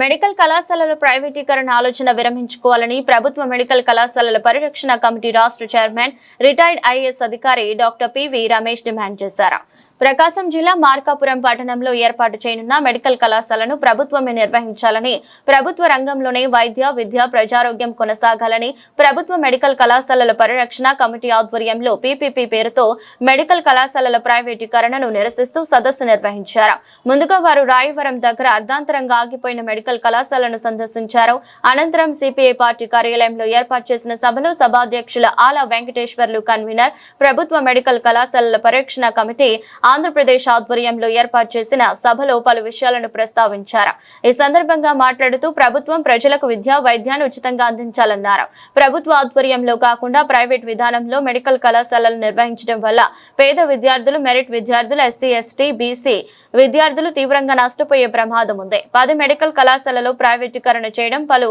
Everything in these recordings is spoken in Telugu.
మెడికల్ కళాశాలల ప్రైవేటీకరణ ఆలోచన విరమించుకోవాలని ప్రభుత్వ మెడికల్ కళాశాలల పరిరక్షణ కమిటీ రాష్ట్ర చైర్మన్ రిటైర్డ్ ఐఏఎస్ అధికారి డాక్టర్ పివి రమేష్ డిమాండ్ చేశారు. ప్రకాశం జిల్లా మార్కాపురం పట్టణంలో ఏర్పాటు చేయనున్న మెడికల్ కళాశాలను ప్రభుత్వమే నిర్వహించాలని ప్రభుత్వ రంగంలోనే వైద్య విద్య ప్రజారోగ్యం కొనసాగాలని ప్రభుత్వ మెడికల్ కళాశాలల పరిరక్షణ కమిటీ ఆధ్వర్యంలో పీపీపీ పేరుతో మెడికల్ కళాశాలల ప్రైవేటీకరణను నిరసిస్తూ సదస్సు నిర్వహించారు. ముందుగా వారు రాయవరం దగ్గర అర్ధాంతరంగా ఆగిపోయిన మెడికల్ కళాశాలను సందర్శించారు. అనంతరం సిపిఐ పార్టీ కార్యాలయంలో ఏర్పాటు చేసిన సభలో సభాధ్యక్షుల ఆలా వెంకటేశ్వర్లు కన్వీనర్ ప్రభుత్వ మెడికల్ కళాశాలల పరిరక్షణ కమిటీ ఆంధ్రప్రదేశ్ ఆధ్వర్యంలో ఏర్పాటు చేసిన సభలో పలు విషయాలను ప్రస్తావించారు. ఈ సందర్భంగా మాట్లాడుతూ ప్రభుత్వం ప్రజలకు విద్యా వైద్యాన్ని ఉచితంగా అందించాలన్నారు. ప్రభుత్వ ఆధ్వర్యంలో కాకుండా ప్రైవేట్ విధానంలో మెడికల్ కళాశాలలు నిర్వహించడం వల్ల పేద విద్యార్థులు మెరిట్ విద్యార్థులు ఎస్సీ ఎస్టీ బీసీ విద్యార్థులు తీవ్రంగా నష్టపోయే ప్రమాదం ఉంది. పది మెడికల్ కళాశాలలో ప్రైవేటీకరణ చేయడం పలు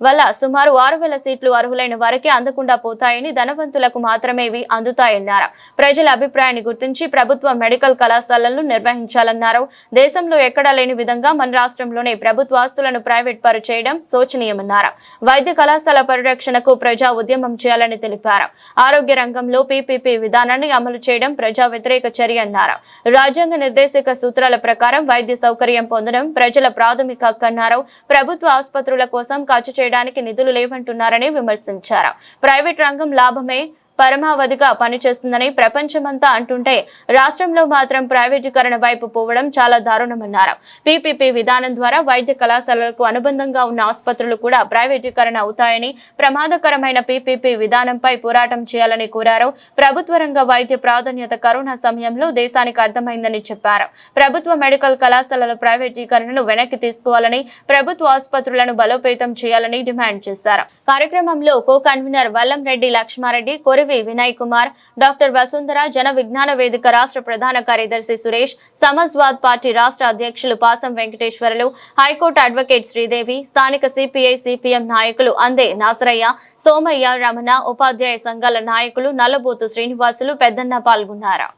వల్ల సుమారు ఆరు వేల సీట్లు అర్హులైన వారికి అందకుండా పోతాయని ధనవంతులకు మాత్రమే ఇవి అందుతాయన్నారు. ప్రజల అభిప్రాయాన్ని గుర్తించి ప్రభుత్వ మెడికల్ కళాశాలలను నిర్వహించాలన్నారు. దేశంలో ఎక్కడా లేని విధంగా మన రాష్ట్రంలోనే ప్రభుత్వ ఆస్తులను ప్రైవేట్ పరు చేయడం శోచనీయమన్నారు. వైద్య కళాశాల పరిరక్షణకు ప్రజా ఉద్యమం చేయాలని తెలిపారు. ఆరోగ్య రంగంలో పీపీపీ విధానాన్ని అమలు చేయడం ప్రజా వ్యతిరేక చర్య అన్నారు. రాజ్యాంగ నిర్దేశక సూత్రాల ప్రకారం వైద్య సౌకర్యం పొందడం ప్రజల ప్రాథమిక హక్కన్నారు ప్రభుత్వ ఆసుపత్రుల కోసం ఖర్చు చేయడానికి నిధులు లేవంటున్నారని విమర్శించారు. ప్రైవేట్ రంగం లాభమే పరమావధిగా పనిచేస్తుందని ప్రపంచమంతా అంటుంటే రాష్ట్రంలో మాత్రం ప్రైవేటీకరణ వైపు పోవడం చాలా దారుణమన్నారు. పీపీపీ విధానం ద్వారా వైద్య కళాశాలలకు అనుబంధంగా ఉన్న ఆసుపత్రులు కూడా ప్రైవేటీకరణ అవుతాయని ప్రమాదకరమైన పీపీపీ విధానంపై పోరాటం చేయాలని కోరారు. ప్రభుత్వ రంగ వైద్య ప్రాధాన్యత కరోనా సమయంలో దేశానికి అర్థమైందని చెప్పారు. ప్రభుత్వ మెడికల్ కళాశాలల ప్రైవేటీకరణను వెనక్కి తీసుకోవాలని ప్రభుత్వ ఆసుపత్రులను బలోపేతం చేయాలని డిమాండ్ చేశారు. కార్యక్రమంలో co convener Vallamreddy Lakshmareddy V. Vinay Kumar doctor Vasundhara Jana Vignana Vedika రాష్ట్ర ప్రధాన కార్యదర్శి సురేష్ సమాజ్వాద్ పార్టీ రాష్ట్ర అధ్యక్షులు పాసం వెంకటేశ్వరులు హైకోర్టు అడ్వకేట్ శ్రీదేవి స్థానిక సిపిఐ సిపిఎం నాయకులు అందే నాసరయ్య సోమయ్య రమణ ఉపాధ్యాయ సంఘాల నాయకులు నల్లబోతు శ్రీనివాసులు పెద్దన్న పాల్గొన్నారు.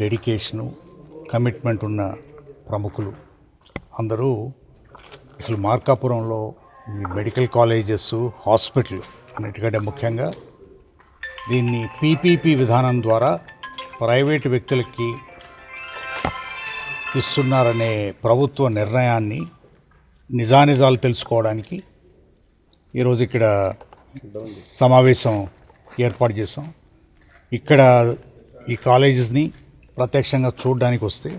డెడికేషను కమిట్మెంట్ ఉన్న ప్రముఖులు అందరూ అసలు మార్కాపురంలో ఈ మెడికల్ కాలేజెస్ హాస్పిటల్ అన్నిటికంటే ముఖ్యంగా దీన్ని పీపీపీ విధానం ద్వారా ప్రైవేటు వ్యక్తులకి ఇస్తున్నారనే ప్రభుత్వ నిర్ణయాన్ని నిజానిజాలు తెలుసుకోవడానికి ఈరోజు ఇక్కడ సమావేశం ఏర్పాటు చేసాం ఇక్కడ ఈ కాలేజెస్ని ప్రత్యక్షంగా చూడడానికి వస్తే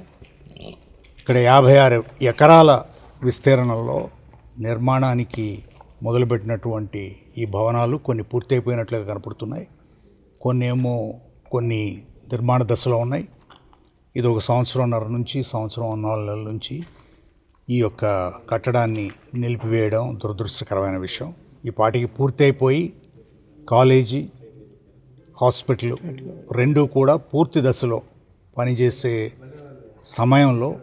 ఇక్కడ యాభై ఆరు ఎకరాల విస్తీర్ణంలో నిర్మాణానికి మొదలుపెట్టినటువంటి ఈ భవనాలు కొన్ని పూర్తయిపోయినట్లుగా కనపడుతున్నాయి. కొన్ని ఏమో కొన్ని నిర్మాణ దశలో ఉన్నాయి. ఇది ఒక సంవత్సరంన్నర నుంచి సంవత్సరం నాలుగు నెలల నుంచి ఈ యొక్క కట్టడాన్ని నిలిపివేయడం దురదృష్టకరమైన విషయం. ఈ పాటికి పూర్తి అయిపోయి కాలేజీ హాస్పిటల్ రెండు కూడా పూర్తి దశలో పనిచేసే సమయంలో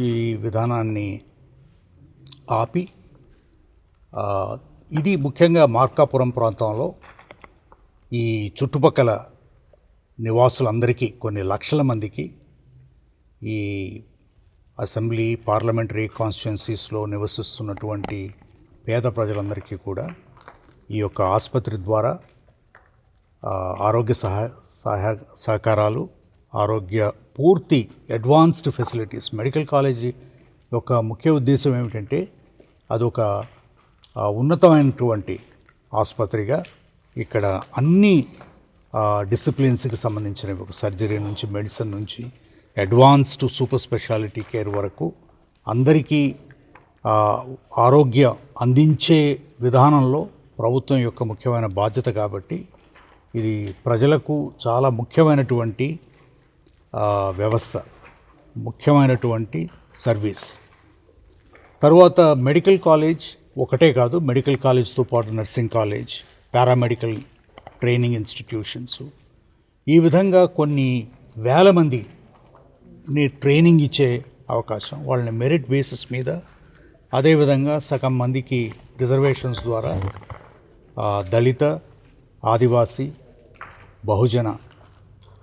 ఈ విధానాన్ని ఆపి ఇది ముఖ్యంగా మార్కాపురం ప్రాంతంలో ఈ చుట్టుపక్కల నివాసులందరికీ కొన్ని లక్షల మందికి ఈ అసెంబ్లీ పార్లమెంటరీ కాన్స్టిట్యున్సీస్లో నివసిస్తున్నటువంటి పేద ప్రజలందరికీ కూడా ఈ యొక్క ఆసుపత్రి ద్వారా ఆరోగ్య సహాయ సహాయ సహకారాలు ఆరోగ్య పూర్తి అడ్వాన్స్డ్ ఫెసిలిటీస్ మెడికల్ కాలేజీ యొక్క ముఖ్య ఉద్దేశం ఏమిటంటే అదొక ఉన్నతమైనటువంటి ఆసుపత్రిగా ఇక్కడ అన్ని డిసిప్లిన్స్కి సంబంధించినవి ఒక సర్జరీ నుంచి మెడిసిన్ నుంచి అడ్వాన్స్డ్ సూపర్ స్పెషాలిటీ కేర్ వరకు అందరికీ ఆరోగ్య అందించే విధానంలో ప్రభుత్వం యొక్క ముఖ్యమైన బాధ్యత కాబట్టి ఇది ప్రజలకు చాలా ముఖ్యమైనటువంటి వ్యవస్థ ముఖ్యమైనటువంటి సర్వీస్. తర్వాత మెడికల్ కాలేజ్ ఒకటే కాదు మెడికల్ కాలేజ్తో పాటు nursing college paramedical training institutions. ఈ విధంగా కొన్ని వేల మందిని ట్రైనింగ్ ఇచ్చే అవకాశం వాళ్ళని మెరిట్ బేసిస్ మీద అదేవిధంగా సగం మందికి రిజర్వేషన్స్ ద్వారా దళిత ఆదివాసీ బహుజన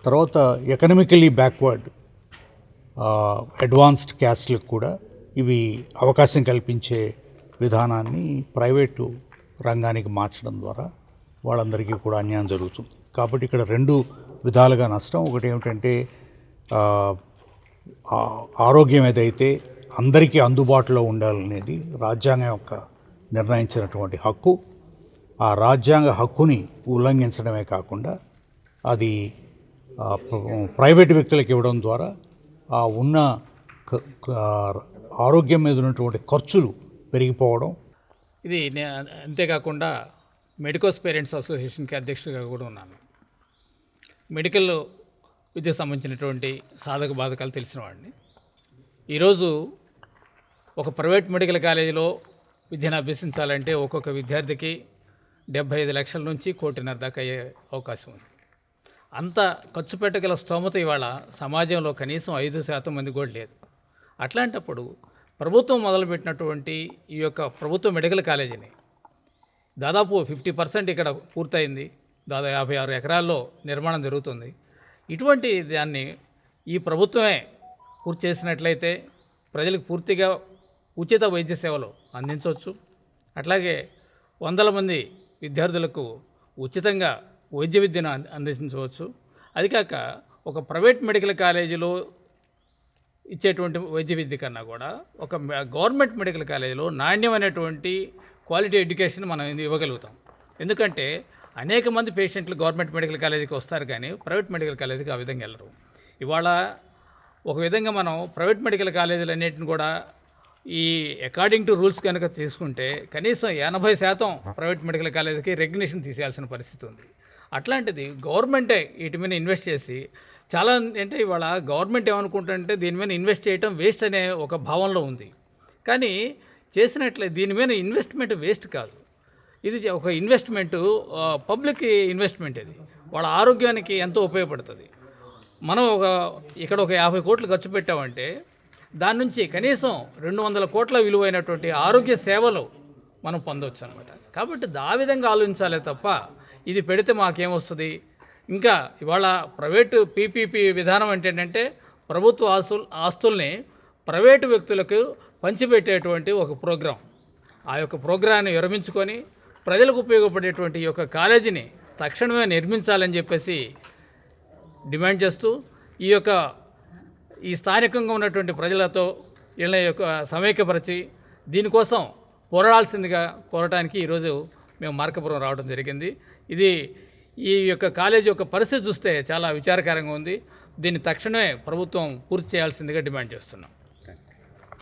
తర్వాత ఎకనమికలీ బ్యాక్వర్డ్ అడ్వాన్స్డ్ క్యాస్ట్లకు కూడా ఇవి అవకాశం కల్పించే విధానాన్ని ప్రైవేటు రంగానికి మార్చడం ద్వారా వాళ్ళందరికీ కూడా అన్యాయం జరుగుతుంది. కాబట్టి ఇక్కడ రెండు విధాలుగా నష్టం. ఒకటి ఏమిటంటే ఆరోగ్యం ఏదైతే అందరికీ అందుబాటులో ఉండాలనేది రాజ్యాంగం యొక్క నిర్ణయించినటువంటి హక్కు. ఆ రాజ్యాంగ హక్కుని ఉల్లంఘించడమే కాకుండా అది ప్రైవేటు ప్రైవేట్ వ్యక్తులకు ఇవ్వడం ద్వారా ఆ ఉన్న ఆరోగ్యం మీద ఉన్నటువంటి ఖర్చులు పెరిగిపోవడం. ఇది నే- అంతేకాకుండా మెడికోస్ పేరెంట్స్ అసోసియేషన్కి అధ్యక్షుడిగా కూడా ఉన్నాను. మెడికల్ విద్యకు సంబంధించినటువంటి సాధక బాధకాలు తెలిసిన వాడిని. ఈరోజు ఒక ప్రైవేట్ మెడికల్ కాలేజీలో విద్యను అభ్యసించాలంటే ఒక్కొక్క విద్యార్థికి డెబ్భై ఐదు లక్షల నుంచి కోటిన్నర దాకా అయ్యే అవకాశం ఉంది. అంత ఖర్చు పెట్టగల స్తోమత ఇవాళ సమాజంలో కనీసం ఐదు శాతం మంది కూడా లేదు. అట్లాంటప్పుడు ప్రభుత్వం మొదలుపెట్టినటువంటి ఈ యొక్క ప్రభుత్వ మెడికల్ కాలేజీని దాదాపు ఫిఫ్టీ పర్సెంట్ ఇక్కడ పూర్తయింది. దాదాపు యాభై ఆరు ఎకరాల్లో నిర్మాణం జరుగుతుంది. ఇటువంటి దాన్ని ఈ ప్రభుత్వమే పూర్తి చేసినట్లయితే ప్రజలకు పూర్తిగా ఉచిత వైద్య సేవలు అందించవచ్చు. అట్లాగే వందల మంది విద్యార్థులకు ఉచితంగా వైద్య విద్యను అందించవచ్చు. అది కాక ఒక ప్రైవేట్ మెడికల్ కాలేజీలో ఇచ్చేటువంటి వైద్య విద్య కన్నా కూడా ఒక గవర్నమెంట్ మెడికల్ కాలేజీలో నాణ్యమైనటువంటి క్వాలిటీ ఎడ్యుకేషన్ మనం ఇవ్వగలుగుతాం. ఎందుకంటే అనేక మంది పేషెంట్లు గవర్నమెంట్ మెడికల్ కాలేజీకి వస్తారు కానీ ప్రైవేట్ మెడికల్ కాలేజీకి ఆ విధంగా వెళ్ళరు. ఇవాళ ఒక విధంగా మనం ప్రైవేట్ మెడికల్ కాలేజీలు అన్నింటిని కూడా ఈ అకార్డింగ్ టు రూల్స్ కనుక తీసుకుంటే కనీసం ఎనభై శాతం ప్రైవేట్ మెడికల్ కాలేజీకి రెగ్యులేషన్ తీసేయాల్సిన పరిస్థితి ఉంది. అట్లాంటిది గవర్నమెంటే వీటి మీద ఇన్వెస్ట్ చేసి చాలా అంటే ఇవాళ గవర్నమెంట్ ఏమనుకుంటుంటే దీని మీద ఇన్వెస్ట్ చేయడం వేస్ట్ అనే ఒక భావనలో ఉంది. కానీ చేసినట్లే దీని మీద ఇన్వెస్ట్మెంట్ వేస్ట్ కాదు. ఇది ఒక ఇన్వెస్ట్మెంటు పబ్లిక్ ఇన్వెస్ట్మెంట్ ఇది. వాళ్ళ ఆరోగ్యానికి ఎంతో ఉపయోగపడుతుంది. మనం ఒక ఇక్కడ ఒక యాభై కోట్లు ఖర్చు పెట్టామంటే దాని నుంచి కనీసం రెండు వందల కోట్ల విలువైనటువంటి ఆరోగ్య సేవలు మనం పొందవచ్చు అనమాట కాబట్టి ఆ విధంగా ఆలోచించాలే తప్ప ఇది పెడితే మాకేమొస్తుంది ఇంకా ఇవాళ ప్రైవేటు పీపీపీ విధానం అంటే ఏంటంటే ప్రభుత్వ ఆస్తులు ఆస్తుల్ని ప్రైవేటు వ్యక్తులకు పంచిపెట్టేటువంటి ఒక ప్రోగ్రాం. ఆ యొక్క ప్రోగ్రాన్ని విరమించుకొని ప్రజలకు ఉపయోగపడేటువంటి ఈ యొక్క కాలేజీని తక్షణమే నిర్మించాలని చెప్పేసి డిమాండ్ చేస్తూ ఈ యొక్క ఈ స్థానికంగా ఉన్నటువంటి ప్రజలతో వీళ్ళ యొక్క సమైక్యపరిచి దీనికోసం పోరాడాల్సిందిగా కోరటానికి ఈరోజు మేము మార్కపురం రావడం జరిగింది. ఇది ఈ యొక్క కాలేజీ యొక్క పరిస్థితి చూస్తే చాలా విచారకరంగా ఉంది. దీన్ని తక్షణమే ప్రభుత్వం పూర్తి చేయాల్సిందిగా డిమాండ్ చేస్తున్నాం.